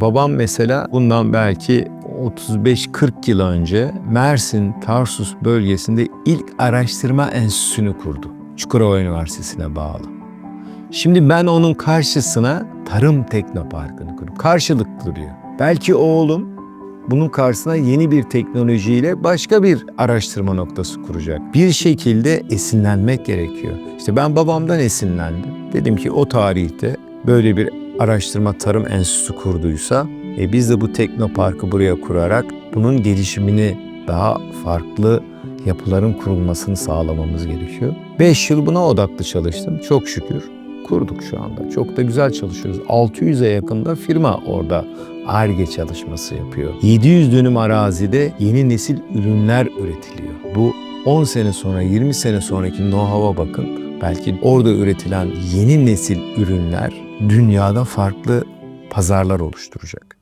Babam mesela bundan belki 35-40 yıl önce Mersin Tarsus bölgesinde ilk araştırma enstitüsünü kurdu. Çukurova Üniversitesi'ne bağlı. Şimdi ben onun karşısına Tarım Teknoparkı'nı kurdum. Karşılıklı diyor. Belki oğlum bunun karşısına yeni bir teknolojiyle başka bir araştırma noktası kuracak. Bir şekilde esinlenmek gerekiyor. İşte ben babamdan esinlendim. Dedim ki o tarihte böyle bir araştırma tarım enstitüsü kurduysa e biz de bu teknoparkı buraya kurarak bunun gelişimini daha farklı yapıların kurulmasını sağlamamız gerekiyor. 5 yıl buna odaklı çalıştım. Çok şükür kurduk şu anda. Çok da güzel çalışıyoruz. 600'e yakında firma orada ARGE çalışması yapıyor. 700 dönüm arazide yeni nesil ürünler üretiliyor. Bu 10 sene sonra, 20 sene sonraki know-how'a bakın. Belki orada üretilen yeni nesil ürünler dünyada farklı pazarlar oluşturacak.